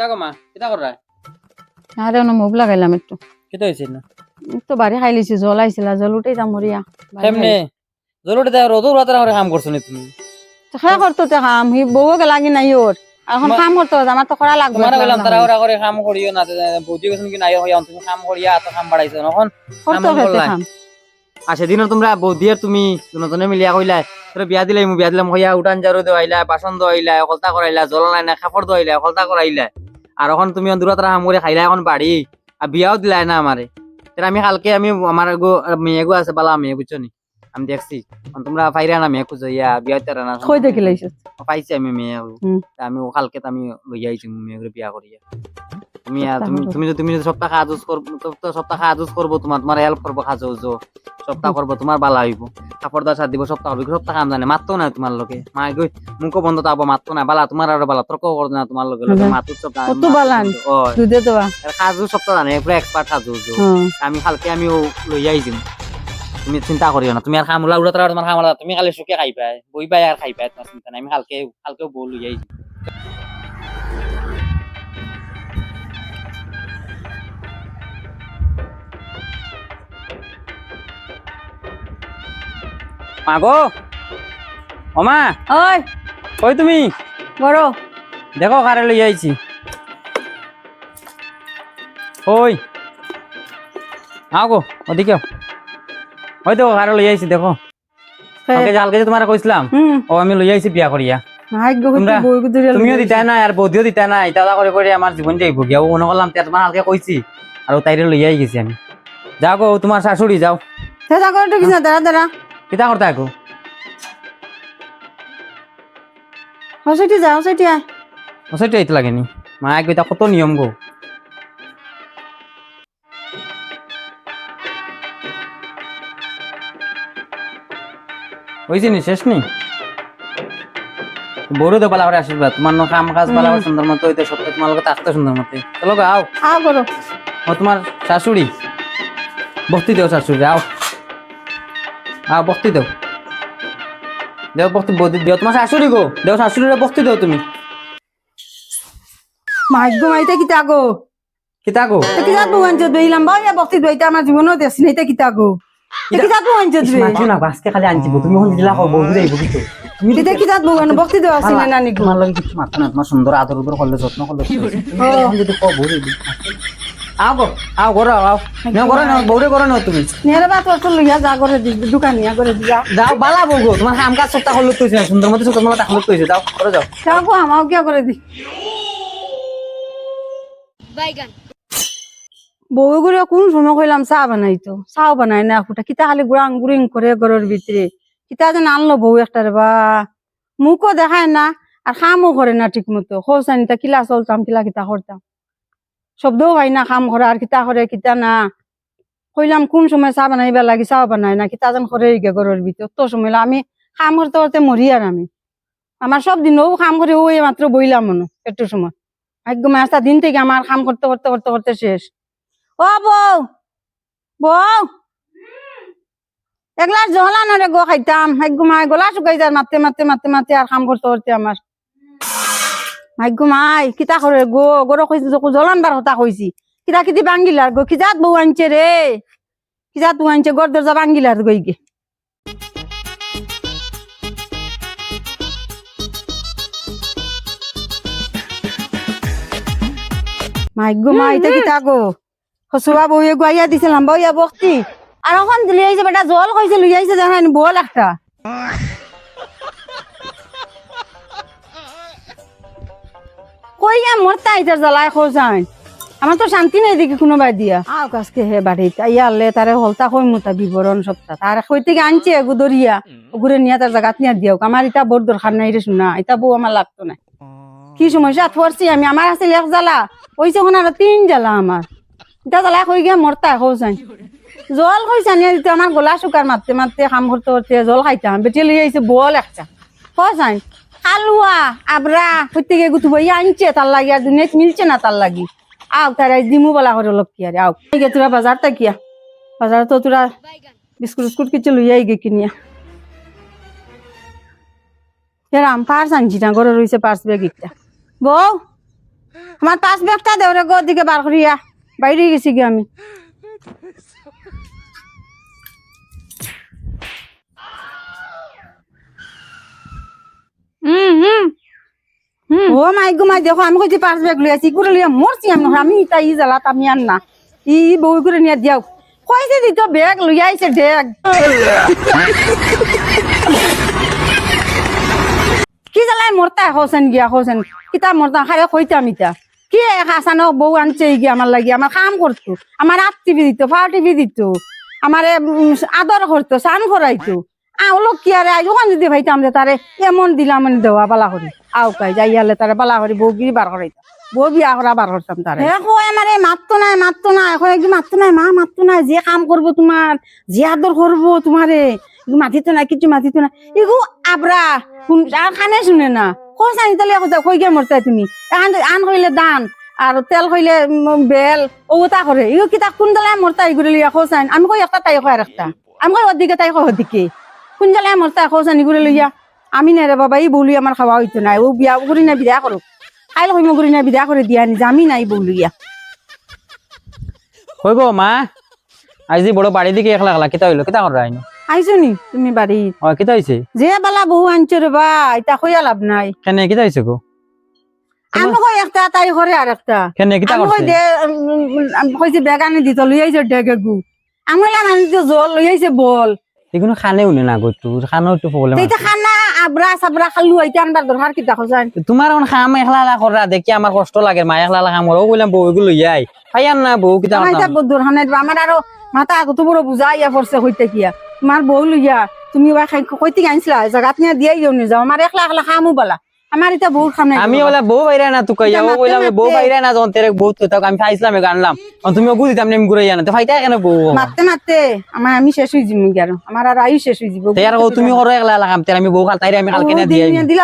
কিতা কমা? কিতা করা আরে অন্য মুভ লাগাইলাম একটু। কিতা হয়েছে না? তো বাড়ি খাই জল আইছিল জল উঠে যাম মরিয়া কেমনে জরুরি দেয় রোদ রাতে আমার কাম করছ নি তুমি? খেয়া করতো তো কাম? হি বউকে লাগি নাই ওর এখন কাম করতো আমার তো করা লাগবে তোমার বললাম তারা ওরা করে কাম করিও না বুঝি গেছেন কি নাই হইয়া তুমি কাম করিয়া কাম বাড়াইছো এখন কাম খেতে আর সেদিনও তোমরা বৌদি আর তুমি দুজনে মিলিয়া কইলা তোরা বিয়া দিলাই মু বিয়া দিলাম হইয়া উঠান জারু দেওয়াইলা বাসন দেওয়াইলা কলতা করাইলা জল নাই কাপড় দেওয়াইলা কলতা করাইলা আর এখন তুমি দূরত রাহাম করে খাইলা এখন বাড়ি আর বিয়াও দিলাই না আমারে আমি কালকে আমি আমার গো মেয়ে গো আছে বালা মেয়ে বুঝছ নি? আমি দেখছি। তোমরা পাইরা না মেয়ে খুঁজো ইয়া বিয়া তারা না কই দেখি পাইছি আমি মেয়ে আমি কালকে তো আমি লইয়া আইছি মেয়ে বিয়া করিয়া আর তুমি তুমি তুমি যদি সপ্তাহ কাজ করব সপ্তাহ কাজ করব তোমার তোমার হেল্প করব কাজ সপ্তাহ করব তোমার বালা হইব। কাপড় দা সাত দিব সপ্তাহ হইব সপ্তাহ কাম জানে। মাতো না তোমার লোকে মা গই মুখ বন্ধ তাবো মাতো না বালা তোমার আর বালা তর্ক করবে না তোমার লোকে লোকে। মাতুর সপ্তাহ কত বালান? দুধে তো কাজু সপ্তাহ জানে পুরো এক্সপার্ট কাজু হ্যাঁ। আমি কালকে আমি ও লইয়া আইছিম তুমি চিন্তা করিও না। তুমি আর খামলা উড়া তারা তোমার খামলা তুমি খালি সুখে খাই পাই বই পাই আর খাই পাই তোমার চিন্তা নাই। আমি কালকে কালকেও বউ লইয়া আইছি মা গো ও মা ওই। কই তুমি? বড়। দেখো কারে লইয়া আইছি। ওই। আও গো ওদিকে ওই দেখো কারে লইয়া আইছি দেখো। কালকে যে কালকে যে তোমার কইছিলাম। ও আমি লইয়া আইছি বিয়া করিয়া। তুমিও দিতা না আর বৌদিও দিতা না এটা ওটা করে করে আমার জীবন যাইব গিয়া। ও মনে করলাম তে তোমার কালকে কইছি আর তাইরে লইয়াই গেছি আমি। যাও গো তোমার শাশুড়ি যাও। দাঁড়া। কিতা করতে আকো হসেটি যা হসেটি আয়। সেটা এইতো লাগেনি। মা কইতা কত নিয়ম গো? হয়েছে নি শেষ নি? বড় তো পালা আসিবা তোমার ন কাম কাজ পালা সুন্দর মতো হইতে সত্য তোমার লোক থাকতে সুন্দর মতো। চলো গো আও। আ করো ও তোমার শাশুড়ি। বস্তি দেও শাশুড়ি আও। আও বস্তি দেও। দেও বস্তি দেও তোমার শাশুড়ি গো। দেও শাশুড়িরে বস্তি দেও তুমি। ভাগ্য মাইতে কিতা গো? কিতা গো? কিতা বউ আনছো দইলাম বা ইয়া বক্তি দইতা আমার জীবনও দেশ নেই কিতা গো? কিতা বউ আনছো মাথো না বাসকে খালি আনছিব তুমি এখন দিলা হব বুঝাইব কিছু তুমি কিতা কিতা বউ আনো বক্তি দেওয়া আছে না নানি তোমার লাগে কিছু মাথা না তোমার সুন্দর আদর উদর করলে যত্ন করলে তুমি যদি কো বুঝাইব আও গো আও ঘর আও। না না বউরে না তুমি। নেরে বা তো লইয়া যা করে দি করে দিয়া যাও। বালা বউ গো তোমার কাম কাজ সপ্তাহ হলো তুইছে সুন্দর মতো সুন্দর মতো হলো তুইছে যাও করে যাও। যাও গো আমাও কিয়া করে দি। বউ গুলো কোন সময় কইলাম চা বানাইতো চাও বানাই না ফুটা কিতা খালি গুড়াং গুড়িং করে ঘরের ভিতরে। কিতা যেন আনলো বউ একটা রে বা মুখও দেখায় না আর কামও করে না ঠিক মতো খোসানি তা কিলা চলতাম কিলা কিতা করতাম। শব্দও পাই না, কাম করে আর কিতা করে কিতা না। কইলাম, কোন সময় চা বানাইবা লাগি? চাও বানাই না, কিতা যেন করে গে ঘরের ভিতরে তো সময় আমি কাম করতে করতে মরি আর আমি। আমার সব দিন ও কাম করে ও মাত্র বইলাম মনে একটু সময়। ভাগ্য মাসটা দিন থেকে আমার কাম করতে করতে করতে করতে শেষ। ও বউ বউ একলা জলা না গো, খাইতাম। মাই, গলা শুকাই যায়, মাতে মাতে মাতে মাতে, আর কাম করতে করতে আমার ভাগ্য মাই কিতা করে গো গরো কইছি যকো জলান বার হতা কইছি। কিতা কিতি বাঙ্গিলার গো কিজাত বউ আনছে রে কিজাত বউ আনছে? গর দরজা বাঙ্গিলার গই গে। ভাগ্য মা এটা কিতা গো? হসুয়া বউয়ে গুয়াইয়া দিছিলাম বইয়া বক্তি। আর এখন দিলি আইছে বেটা, জল কইছে লই আইছে জানানি বল একটা। কইয়া মরতা আইতার জ্বালায় খোঁজাই আমার তো শান্তি নাই দেখি কোনো বাই দিয়া। আও কাজকে হে বাড়িত আইয়া আনলে তারে হলতা কই মুতা বিবরণ সপ্তাহ। তার কই থেকে আনছে গুদরিয়া ওগুরে নিয়া তার জাগাত নিয়া দিও আমার ইটা বড় দরকার নাই রে শুনা। এটা বউ আমার লাগতো না কি সমস্যা পড়ছি আমি। আমার আছে এক জ্বালা। ওইছে এখন আর তিন জ্বালা আমার এটা জ্বালা কই গিয়া মরতা খোঁজাই জল কইছা নিয়ে দিতে আমার গলা শুকার মারতে মারতে কাম করতে করতে জল খাইতাম বেটি লই আইছে বল একটা। খোঁজাই আলুয়া, আবরা, প্রত্যেকে গুতুব ইয়া আনছে, তার লাগি আর দুনিয়াত মিলছে না তার লাগি। আও তার দিমু বলা করে লোক কি আরে, আও। গে তোরা বাজার তা কিয়া? বাজার তো তোরা বিস্কুট বিস্কুট কিছু লইয়া গে কিনিয়া। এরাম পার্স আনছি না, ঘরে রয়েছে পার্স ব্যাগ একটা বউ, আমার পাঁচ ব্যাগটা দেওরে গো দিকে বার করিয়া। বাইরে গেছি গিয়ে আমি হুম হুম ও মাই গো মাই, দেখো, আমি কইছি পাঁচ ব্যাগ লই আছি করে লইয়া মরছি আমি আমি ইটা ই জ্বালাত, আমি আর না। ই বউ করে নিয়ে দিয়াও কইছে দিত ব্যাগ লইয়া আইছে ডেগ কি জ্বালাই মরতা হোসেন গিয়া হোসেন কিতা মরতা খারে কইতাম ইতা কি হাসানো বউ আনছে গিয়া আমার লাগি আমার কাম করতো আমার আপ টিভি দিত, ফাও টিভি দিত। আমার আদর করতো স্নান করাইতো আউলো কি আরে ওখান যদি ভাইতাম যে তারে এমন দিলাম দেওয়া বালা করি আও কাই যাই আলে তারে বালা করি বউ গিরি বার করাইতাম বউ বিয়া করা বার করতাম তারে। কয় আমার এই মাত্তো নাই মাত্তো নাই কয় কি মাত্তো নাই মা মাত্তো নাই যে কাম করব তোমার যে আদর করব তোমারে মাতিতো না কিছু মাতিতো না ইগু আবরা আর খানে শুনে না। কই চাই তাহলে কই গে মরতে তুমি। আন আন কইলে দান আর তেল উম, বেল ও তা করে ইগু কিতা কোন দালে মরতা ইগুলি খোসাইন আমি কই একটা তাই কয় একটা আমি কই ওদিকে তাই কয় ওদিকে কোন দালে মরতা খোসাইন ইগুলি লইয়া আমি না রে বাবা এই বলি আমার খাওয়া হইতো না ও বিয়া করি না বিয়া করো খাইলে কইম করি না বিয়া করে দিয়া নি আমি নাই বলিয়া গো মা। আজি বড় বাড়ি দিকে একলা একলা কিতা হইল? কিতা করা আইনো আইছো নি তুমি বাড়ি ও কিতা হইছে যে বালা বউ আনছো রে বা এটা কইয়া লাভ নাই। কেনে কিতা হইছে গো আমি কই একটা তাই করে আর একটা। কেনে কিতা আমি কই দে কইছি বেগ আনি দিত লই আইছে ডেগে গু আমি আনি দিত জল লই আইছে বল। এগুলো খানে উনি না গো তোর খানো একটু প্রবলেম এটা খানা আবরা সাবরা খালু আইতে আনবার দরকার কিতা জান তোমার অন খাম একলা লা করা দেখি আমার কষ্ট লাগে মা একলা লা কাম করো বললাম বউ এগুলো ইয়াই খাইয়ান না বউ কিতা আমার করতাম? দরকার আমার আরও মাথা আগত বড় বুঝা ইয়া পড়ছে হইতে কিয়া তোমার বউ লইয়া তুমি ওই খাই কইতে আনছিলা জাগাত নিয়ে দিয়ে যাও নি যাও আমার একলা একলা খামু বলা আমার এটা বহুত খাম আমি বলে বউ বাইরে না তুই কইয়া ও মাতে বললাম বউ মাতে। বাইরে না যখন তেরে বউ তো আমি খাইছিলাম এগো আনলাম অন তুমি ওগু দিতাম নেম ঘুরে জানা তো ফাইটা কেন বউ মারতে মারতে আমার আমি শেষ হয়ে যাব আর। আমার আর আয়ু শেষ হয়ে তেয়ার তুমি একলা তের আমি বউ খাল তাইরে আমি কালকে না দিয়ে দিলা